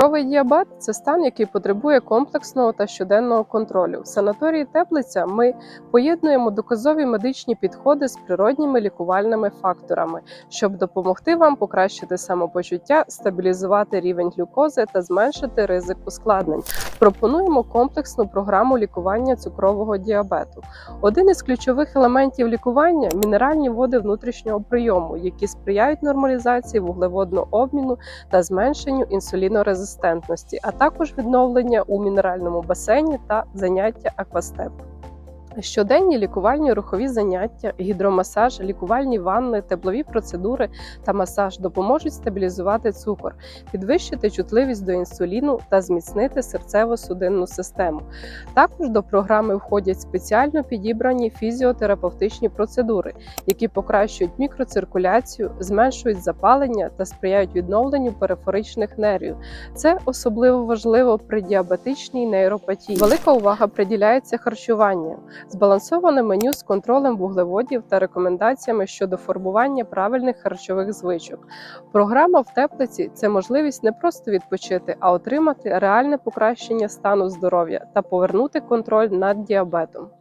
Цукровий діабет це стан, який потребує комплексного та щоденного контролю. В санаторії Теплиця ми поєднуємо доказові медичні підходи з природніми лікувальними факторами, щоб допомогти вам покращити самопочуття, стабілізувати рівень глюкози та зменшити ризик ускладнень. Пропонуємо комплексну програму лікування цукрового діабету. Один із ключових елементів лікування мінеральні води внутрішнього прийому, які сприяють нормалізації вуглеводного обміну та зменшенню інсулінорезистентності, а також відновлення у мінеральному басейні та заняття аквастеп. Щоденні лікувальні рухові заняття, гідромасаж, лікувальні ванни, теплові процедури та масаж допоможуть стабілізувати цукор, підвищити чутливість до інсуліну та зміцнити серцево-судинну систему. Також до програми входять спеціально підібрані фізіотерапевтичні процедури, які покращують мікроциркуляцію, зменшують запалення та сприяють відновленню периферичних нервів. Це особливо важливо при діабетичній нейропатії. Велика увага приділяється харчуванню. Збалансоване меню з контролем вуглеводів та рекомендаціями щодо формування правильних харчових звичок. Програма в теплиці це можливість не просто відпочити, а отримати реальне покращення стану здоров'я та повернути контроль над діабетом.